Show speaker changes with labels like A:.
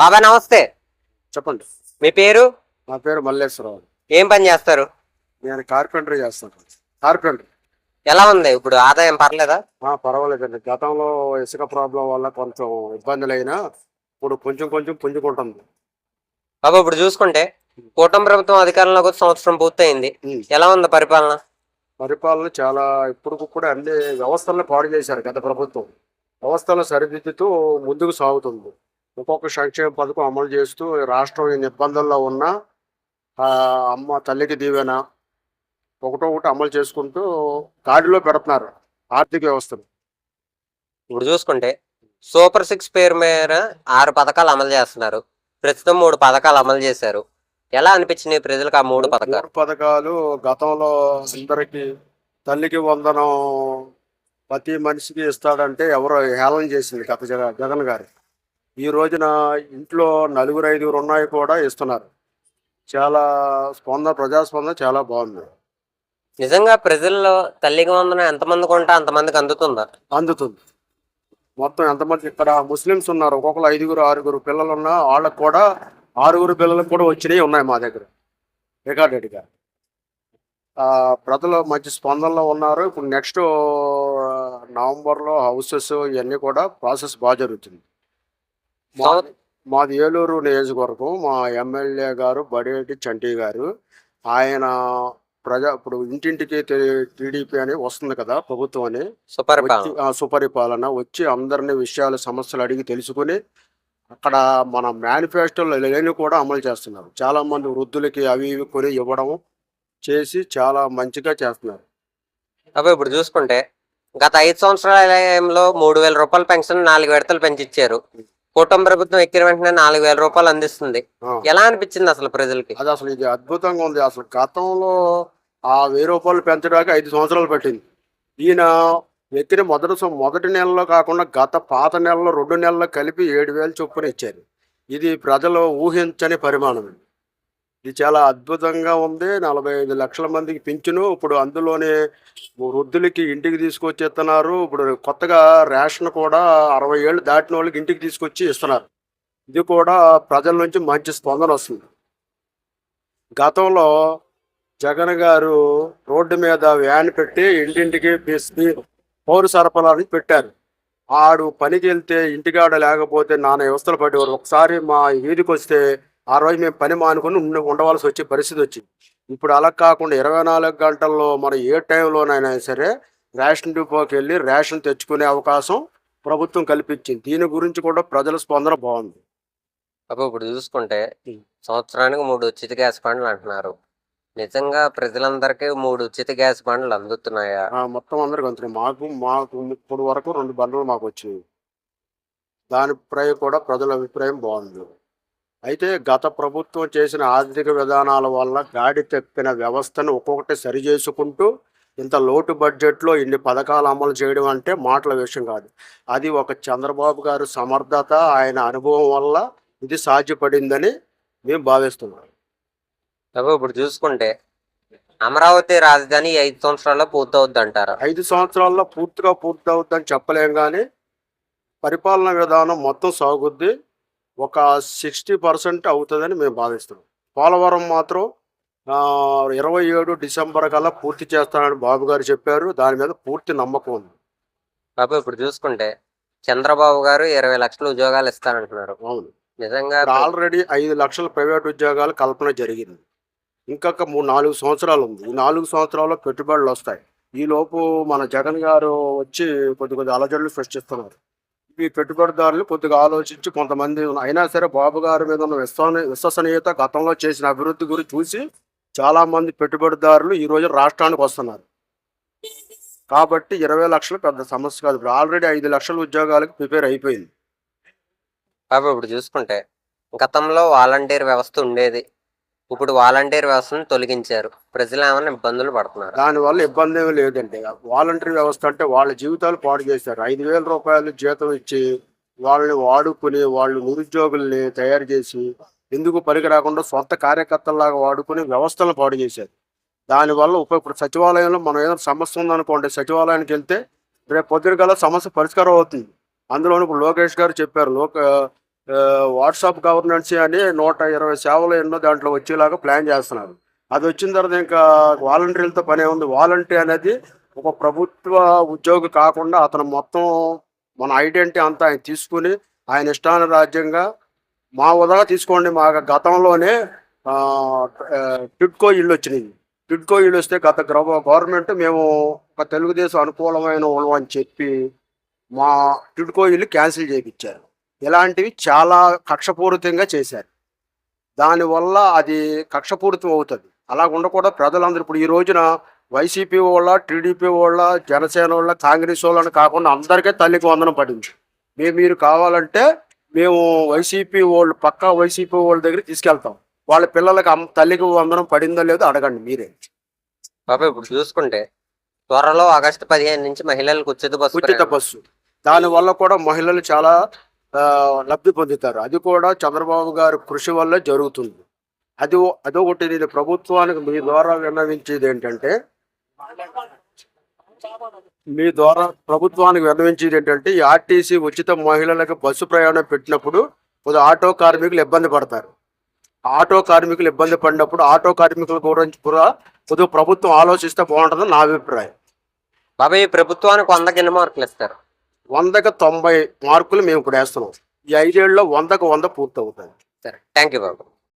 A: బాబాయ్ నమస్తే.
B: చెప్పండి.
A: మీ పేరు?
B: నా పేరు మల్లేశ్వరరావు.
A: ఏం పని చేస్తారు?
B: నేను కార్పెంటరీ చేస్తాను. కార్పెంటర్
A: ఎలా ఉంది? ఇప్పుడు ఆదాయం పర్లేదా?
B: పర్వాలేదండి. గతంలో ఇసుక ప్రాబ్లం వల్ల కొంచెం ఇబ్బందులైనా ఇప్పుడు కొంచెం కొంచెం పుంజుకుంటుంది.
A: బాబా ఇప్పుడు చూసుకుంటే కూటమి ప్రభుత్వం అధికారంలోకి వచ్చి సంవత్సరం పూర్తయింది. ఎలా ఉంది పరిపాలన?
B: పరిపాలన చాలా ఇప్పుడు కూడా అన్ని వ్యవస్థలను పాడు చేశారు గత ప్రభుత్వం. వ్యవస్థలను సరిదిద్దుతూ ముందుకు సాగుతుంది. ఒక్కొక్క సంక్షేమ పథకం అమలు చేస్తూ రాష్ట్రం ఇబ్బందుల్లో ఉన్నా ఆ, అమ్మ తల్లికి దీవెన ఒకటొకటి అమలు చేసుకుంటూ గాడిలో పెడుతున్నారు ఆర్థిక వ్యవస్థను.
A: ఇప్పుడు చూసుకుంటే సూపర్ సిక్స్ పేరు మేర ఆరు పథకాలు అమలు చేస్తున్నారు. ప్రస్తుతం మూడు పథకాలు అమలు చేశారు. ఎలా అనిపించినాయి ప్రజలకు ఆ మూడు పథకాలు?
B: పథకాలు గతంలో అందరికి తల్లికి వందనం ప్రతి మనిషికి ఇస్తాడంటే ఎవరో హేళన చేసింది గత జగ- జగన్ గారు. ఈ రోజున ఇంట్లో నలుగురు ఐదుగురు ఉన్నాయి కూడా ఇస్తున్నారు. చాలా స్పందన ప్రజాస్పందన చాలా బాగుంది.
A: నిజంగా ప్రజల్లో తల్లికి వందనం ఎంతమందికి ఉంటే అంతమందికి అందుతుందా?
B: అందుతుంది. మొత్తం ఎంతమంది ఇక్కడ ముస్లిమ్స్ ఉన్నారు ఒక్కొక్కరు ఐదుగురు ఆరుగురు పిల్లలు ఉన్నా వాళ్ళకు కూడా ఆరుగురు పిల్లలకు కూడా వచ్చినాయి ఉన్నాయి మా దగ్గర. రికార్డెడ్గా ప్రజలు మంచి స్పందనలో ఉన్నారు. ఇప్పుడు నెక్స్ట్ నవంబర్లో హౌసెస్ ఇవన్నీ కూడా ప్రాసెస్ బాగా జరుగుతుంది. మాది ఏలూరు నియోజకవర్గం మా ఎమ్మెల్యే గారు బడేటి చంటి గారు. ఆయన ప్రజా ఇప్పుడు ఇంటింటికి టీడీపీ అని వస్తుంది కదా ప్రభుత్వం అని. వచ్చి ఆ, సుపరిపాలన వచ్చి అందరిని విషయాలు సమస్యలు అడిగి తెలుసుకుని అక్కడ మన మేనిఫెస్టోలో లేని కూడా అమలు చేస్తున్నారు. చాలా మంది వృద్ధులకి అవి ఇవి కొని ఇవ్వడం చేసి చాలా మంచిగా చేస్తున్నారు.
A: అప్పుడు ఇప్పుడు చూసుకుంటే గత ఐదు సంవత్సరాలలో మూడు వేల రూపాయల పెన్షన్ నాలుగు విడతలు పెంచిచ్చారు. కుటుంబ ప్రభుత్వం ఎక్కిన వెంటనే నాలుగు వేల రూపాయలు అందిస్తుంది. ఎలా అనిపించింది అసలు ప్రజలకి?
B: అది అసలు ఇది అద్భుతంగా ఉంది. అసలు గతంలో ఆ వెయ్యి రూపాయలు పెంచడానికి ఐదు సంవత్సరాలు పట్టింది. ఈయన ఎక్కిన మొదటి మొదటి నెలలో కాకుండా గత పాత నెలలో రెండు నెలలు కలిపి ఏడు వేలు చొప్పున ఇచ్చారు. ఇది ప్రజలు ఊహించని పరిమాణం. ఇది చాలా అద్భుతంగా ఉంది. నలభై ఐదు లక్షల మందికి పింఛను. ఇప్పుడు అందులోనే వృద్ధులకి ఇంటికి తీసుకొచ్చి ఇస్తున్నారు ఇప్పుడు కొత్తగా రేషన్ కూడా అరవై ఏళ్ళు దాటిన వాళ్ళకి ఇంటికి తీసుకొచ్చి ఇస్తున్నారు. ఇది కూడా ప్రజల నుంచి మంచి స్పందన వస్తుంది. గతంలో జగన్ గారు రోడ్డు మీద వ్యాన్ పెట్టి ఇంటింటికి బిస్కి పౌర సరఫరాని పెట్టారు. ఆడు పనికి వెళ్తే ఇంటికాడ లేకపోతే నాన్న వ్యవస్థలు పడేవారు ఒకసారి మా వీధికి వస్తే ఆ రోజు మేము పని మానుకొని ఉండ- ఉండవలసి వచ్చే పరిస్థితి వచ్చింది. ఇప్పుడు అలా కాకుండా ఇరవై నాలుగు గంటల్లో మనం ఏ టైంలోనైనా సరే రేషన్ డిపోకి వెళ్ళి రేషన్ తెచ్చుకునే అవకాశం ప్రభుత్వం కల్పించింది. దీని గురించి కూడా ప్రజల స్పందన బాగుంది.
A: అప్పుడు ఇప్పుడు చూసుకుంటే సంవత్సరానికి మూడు ఉచిత గ్యాస్ బండ్లు అంటున్నారు. నిజంగా ప్రజలందరికీ మూడు ఉచిత గ్యాస్ బండ్లు అందుతున్నాయా?
B: ఆ, మొత్తం అందరికి అందుతున్నాయి. మాకు మాకు ఇప్పుడు వరకు రెండు బండ్లు మాకు వచ్చినాయి. దానిపై కూడా ప్రజల అభిప్రాయం బాగుంది. అయితే గత ప్రభుత్వం చేసిన ఆర్థిక విధానాల వల్ల గాడి తప్పిన వ్యవస్థను ఒక్కొక్కటి సరి చేసుకుంటూ ఇంత లోటు బడ్జెట్లో ఇన్ని పథకాలు అమలు చేయడం అంటే మాటల విషయం కాదు. అది ఒక చంద్రబాబు గారు సమర్థత ఆయన అనుభవం వల్ల ఇది సాధ్యపడిందని మేము భావిస్తున్నాం.
A: ఇప్పుడు చూసుకుంటే అమరావతి రాజధాని ఐదు సంవత్సరాల్లో పూర్తవుద్ది అంటారు
B: ఐదు సంవత్సరాల్లో పూర్తిగా పూర్తవుద్దని చెప్పలేం కానీ పరిపాలన విధానం మొత్తం సాగుద్ది. ఒక సిక్స్టీ పర్సెంట్ అవుతుందని మేము భావిస్తున్నాం. పోలవరం మాత్రం ఇరవై ఏడు డిసెంబర్ కల్లా పూర్తి చేస్తానని బాబు గారు చెప్పారు. దాని మీద పూర్తి నమ్మకం ఉంది.
A: అప్పుడు ఇప్పుడు చూసుకుంటే చంద్రబాబు గారు ఇరవై లక్షల ఉద్యోగాలు ఇస్తానంటున్నారు.
B: అవును.
A: నిజంగా
B: ఆల్రెడీ ఐదు లక్షల ప్రైవేట్ ఉద్యోగాలు కల్పన జరిగింది. ఇంకొక మూడు నాలుగు సంవత్సరాలు ఉంది. ఈ నాలుగు సంవత్సరాల్లో పెట్టుబడులు వస్తాయి. ఈ లోపు మన జగన్ గారు వచ్చి కొద్ది కొద్ది అలజడులు సృష్టిస్తున్నారు. ఈ పెట్టుబడిదారులు కొద్దిగా ఆలోచించి కొంతమంది అయినా సరే బాబు గారి మీద ఉన్న విశ్వాస విశ్వసనీయత గతంలో చేసిన అభివృద్ధి గురించి చూసి చాలామంది పెట్టుబడిదారులు ఈ రోజు రాష్ట్రానికి వస్తున్నారు. కాబట్టి ఇరవై లక్షలు పెద్ద సమస్య కాదు. ఇప్పుడు ఆల్రెడీ ఐదు లక్షల ఉద్యోగాలకు ప్రిపేర్ అయిపోయింది.
A: బాబు ఇప్పుడు చూసుకుంటే గతంలో వాలంటీర్ వ్యవస్థ ఉండేది. ఇప్పుడు వాలంటీర్ వ్యవస్థను తొలగించారు. ప్రజలు ఏమైనా ఇబ్బందులు పడుతున్నారు?
B: దానివల్ల ఇబ్బంది ఏమీ లేదండి. వాలంటీర్ వ్యవస్థ అంటే వాళ్ళ జీవితాలు పాడు చేశారు. ఐదు వేల రూపాయలు జీతం ఇచ్చి వాళ్ళని వాడుకుని వాళ్ళు నిరుద్యోగుల్ని తయారు చేసి ఎందుకు పనికి రాకుండా సొంత కార్యకర్తల్లాగా వాడుకుని వ్యవస్థలు పాడు చేశారు. దానివల్ల ఉప ఇప్పుడు సచివాలయంలో మనం ఏదైనా సమస్య ఉందనుకోండి సచివాలయానికి వెళ్తే రేపు పొద్దున గల సమస్య పరిష్కారం అవుతుంది. అందులోని ఇప్పుడు లోకేష్ గారు చెప్పారు. లోక వాట్సాప్ గవర్నెన్సీ అని నూట ఇరవై సేవలు ఎన్నో దాంట్లో వచ్చేలాగా ప్లాన్ చేస్తున్నారు. అది వచ్చిన తర్వాత ఇంకా వాలంటీర్లతో పనే ఉంది. వాలంటీ అనేది ఒక ప్రభుత్వ ఉద్యోగి కాకుండా అతను మొత్తం మన ఐడెంటిటీ అంతా ఆయన తీసుకుని ఆయన ఇష్టాన రాజ్యంగా మా ఉదాహరణ తీసుకోండి. మా గతంలోనే టిడ్కో ఇల్లు వచ్చినాయి. టిడ్కో ఇల్లు వస్తే గత గవర్నమెంట్ మేము ఒక తెలుగుదేశం అనుకూలమైన వాళ్ళం అని చెప్పి మా టిడ్కో ఇల్లు క్యాన్సిల్ చేయించారు ఇలాంటివి చాలా కక్షపూరితంగా చేశారు. దానివల్ల అది కక్షపూరితం అవుతుంది. అలా ఉండకూడదు. ప్రజలందరూ ఇప్పుడు ఈ రోజున వైసీపీ వాళ్ళ టీడీపీ వాళ్ళ జనసేన వాళ్ళ కాంగ్రెస్ వాళ్ళని కాకుండా అందరికీ తల్లికి వందనం పడింది. మేము మీరు కావాలంటే మేము వైసీపీ వాళ్ళు పక్కా వైసీపీ వాళ్ళ దగ్గర తీసుకెళ్తాం. వాళ్ళ పిల్లలకి తల్లికి వందనం పడిందో లేదో అడగండి మీరే.
A: బాబు ఇప్పుడు చూసుకుంటే త్వరలో ఆగస్టు పదిహేను నుంచి మహిళలకు ఉచిత బస్సు
B: ఉచిత. బస్సు. దానివల్ల కూడా మహిళలు చాలా లబ్ధి పొందుతారు. అది కూడా చంద్రబాబు గారు కృషి వల్ల జరుగుతుంది. అది అదొకటి నేను ప్రభుత్వానికి మీ ద్వారా విన్నవించేది ఏంటంటే మీ ద్వారా ప్రభుత్వానికి విన్నవించేది ఏంటంటే ఈ ఆర్టీసీ ఉచిత మహిళలకు బస్సు ప్రయాణం పెట్టినప్పుడు కొద్దిగా ఆటో కార్మికులు ఇబ్బంది పడతారు. ఆటో కార్మికులు ఇబ్బంది పడినప్పుడు ఆటో కార్మికుల గురించి కూడా కొద్దిగా ప్రభుత్వం ఆలోచిస్తే బాగుంటుందని నా అభిప్రాయం.
A: బాబాయ్ ఈ ప్రభుత్వానికి వంద ఎన్ని మార్కులు ఇస్తారు?
B: వందకు తొంభై మార్కులు మేము ఇప్పుడు వేస్తున్నాం. ఈ ఐదేళ్ళలో వందకు వంద పూర్తి అవుతుంది
A: సరే థ్యాంక్ యూ బాబు.